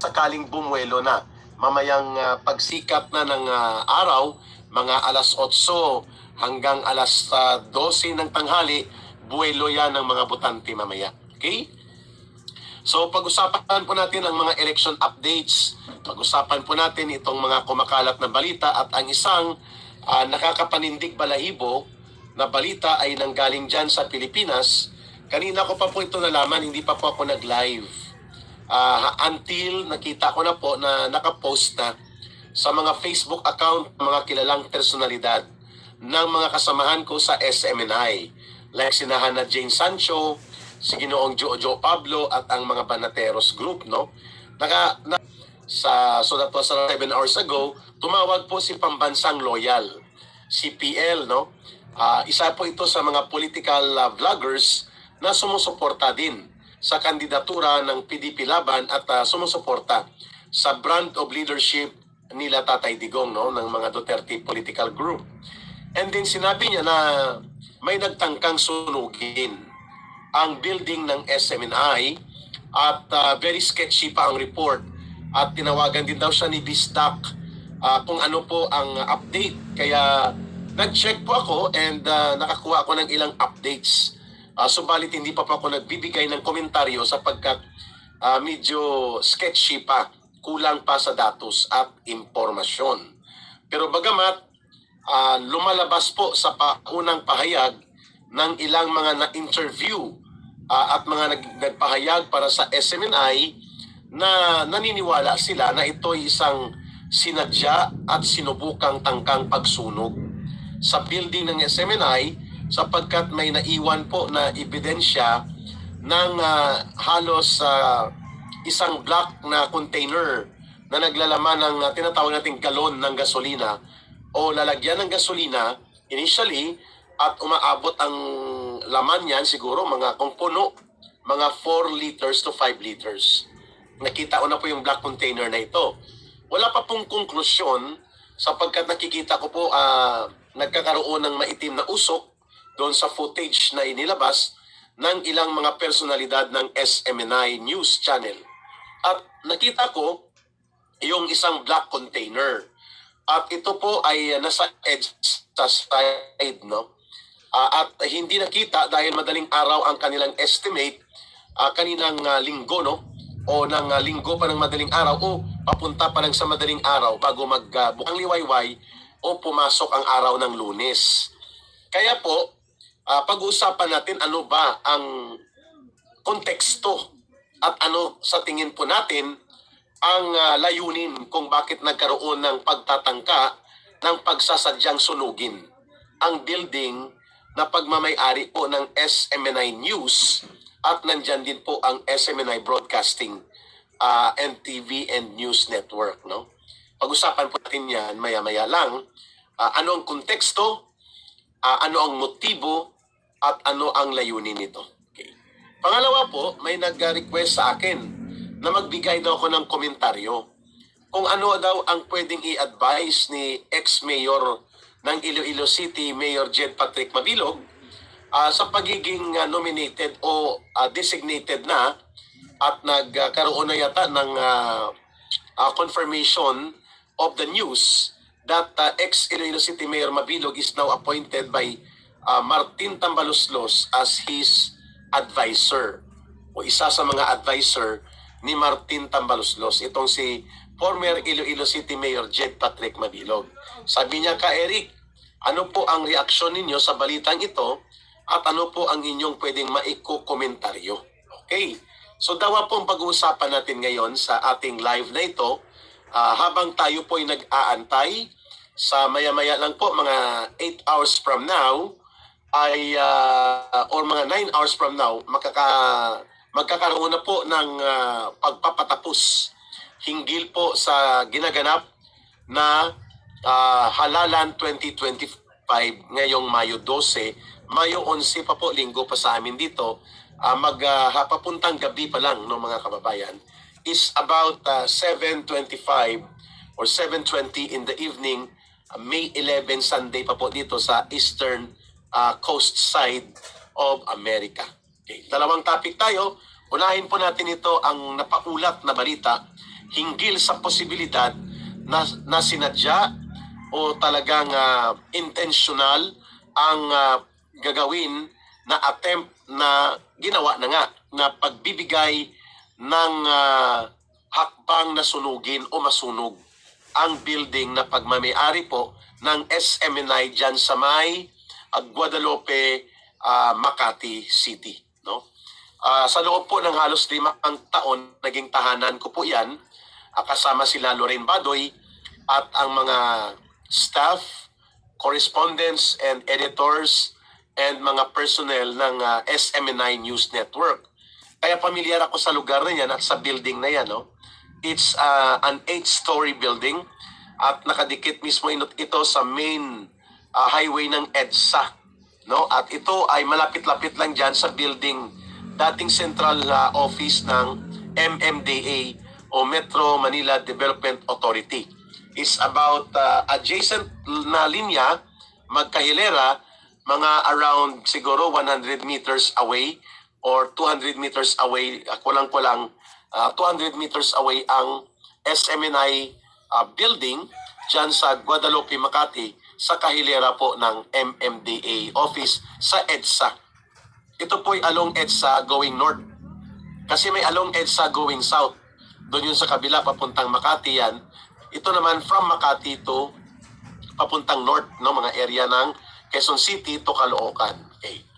sakaling bumuelo na. Mamayang ah, pagsikat na ng ah, araw, mga alas 8 hanggang alas ah, 12 ng tanghali, buwelo yan ng mga butante mamaya. Okay? So pag-usapan po natin ang mga election updates, pag-usapan po natin itong mga kumakalat na balita at ang isang ah, nakakapanindig balahibo na balita ay nanggaling dyan sa Pilipinas. Kanina ko pa po ito nalaman, hindi pa po ako nag-live. Ah, until nakita ko na po na nakapost na sa mga Facebook account mga kilalang personalidad ng mga kasamahan ko sa SMNI. Like si Hannah Jane Sancho, si Ginoong Jojo Pablo at ang mga Banateros group, no? Naka, na, sa, so that was around 7 hours ago, tumawag po si Pambansang Loyal, si PL, no? Ah, isa po ito sa mga political ah, vloggers na sumusuporta din sa kandidatura ng PDP Laban at ah, sumusuporta sa brand of leadership nila Tatay Digong no ng mga Duterte political group. And then sinabi niya na may nagtangkang sunugin ang building ng SMNI at ah, very sketchy pa ang report at tinawagan din daw siya ni Bistak ah, kung ano po ang update kaya nag-check po ako and ah, nakakuha ako ng ilang updates Ah, subalit hindi pa po ako nagbibigay ng komentaryo sapagkat ah, medyo sketchy pa, kulang pa sa datos at impormasyon. Pero bagamat ah, lumalabas po sa paunang pahayag ng ilang mga na-interview ah, at mga nag- nagpahayag para sa SMNI na naniniwala sila na ito ay isang sinadya at sinubukang tangkang pagsunog sa building ng SMNI sapagkat may naiwan po na ebidensya ng ah, halos ah, isang black na container na naglalaman ng ah, tinatawag nating galon ng gasolina o lalagyan ng gasolina initially at umaabot ang laman niyan siguro mga kung puno mga 4 liters to 5 liters. Nakita ko na po yung black container na ito. Wala pa pong konklusyon sapagkat nakikita ko po ah, nagkakaroon ng maitim na usok doon sa footage na inilabas ng ilang mga personalidad ng SMNI News Channel. At nakita ko yung isang black container. At ito po ay uh, nasa edge sa side, no? Ah, at hindi nakita dahil madaling araw ang kanilang estimate ah, kaninang ah, linggo, no? O ng ah, linggo pa ng madaling araw o papunta pa lang sa madaling araw bago magbukang liwayway o pumasok ang araw ng lunes. Kaya po, ah, pag-uusapan natin ano ba ang konteksto at ano sa tingin po natin ang ah, layunin kung bakit nagkaroon ng pagtatangka ng pagsasadyang sunugin ang building na pagmamayari po ng SMNI News at nandyan din po ang SMNI Broadcasting ah, and TV and News Network. No? Pag-usapan po natin yan maya-maya lang. Ah, ano ang konteksto, ah, ano ang motibo, at ano ang layunin nito. Okay. Pangalawa po, may nag-request sa akin na magbigay daw ako ng komentaryo kung ano daw ang pwedeng i-advise ni ex-mayor ng Iloilo City, Mayor Jed Patrick Mabilog, ah, sa pagiging ah, nominated o ah, designated na at nagkaroon na yata ng ah, ah, confirmation of the news that uh, ex-Iloilo City Mayor Mabilog is now appointed by uh, Martin Tambaloslos as his advisor o isa sa mga advisor ni Martin Tambaloslos. Itong si former Iloilo City Mayor Jed Patrick Mabilog. Sabi niya ka, Eric, ano po ang reaksyon ninyo sa balitang ito at ano po ang inyong pwedeng maiko-komentaryo? Okay. So dawa po ang pag-uusapan natin ngayon sa ating live na ito Ah, habang tayo po ay nag-aantay sa maya-maya lang po mga 8 hours from now ay ah, or mga 9 hours from now makaka magkakaroon na po ng ah, pagpapatapos hinggil po sa ginaganap na ah, halalan 2025 ngayong Mayo 12 Mayo 11 pa po linggo pa sa amin dito. Uh, mag ah, papuntang gabi pa lang no mga kababayan. Is about uh, 7.25 or 7.20 in the evening, uh, May 11 Sunday pa po dito sa eastern uh, coast side of America. Okay. Dalawang topic tayo. Unahin po natin ito ang napaulat na balita hinggil sa posibilidad na, na sinadya o talagang ah, intentional ang ah, gagawin na attempt na ginawa na nga na pagbibigay ng ah, hakbang na sunugin o masunog ang building na pagmamayari po ng SMNI dyan sa may ah, Guadalupe, ah, Makati City. No? Ah, sa loob po ng halos limang taon, naging tahanan ko po yan, ah, kasama sila Lorraine Badoy at ang mga staff, correspondents and editors and mga personnel ng ah, SMNI News Network. Kaya pamilyar ako sa lugar na yan at sa building na yan. No? It's ah, an eight-story building at nakadikit mismo ito sa main ah, highway ng EDSA. No? At ito ay malapit-lapit lang dyan sa building dating central ah, office ng MMDA o Metro Manila Development Authority. Is about ah, adjacent na linya, magkahilera, mga around siguro 100 meters away or 200 meters away, uh, kulang-kulang ah, 200 meters away ang SMNI ah, building dyan sa Guadalupe, Makati sa kahilera po ng MMDA office sa EDSA. Ito po ay along EDSA going north. Kasi may along EDSA going south. Doon yun sa kabila papuntang Makati yan. Ito naman from Makati to papuntang north, no, mga area ng Quezon City to Caloocan. Okay.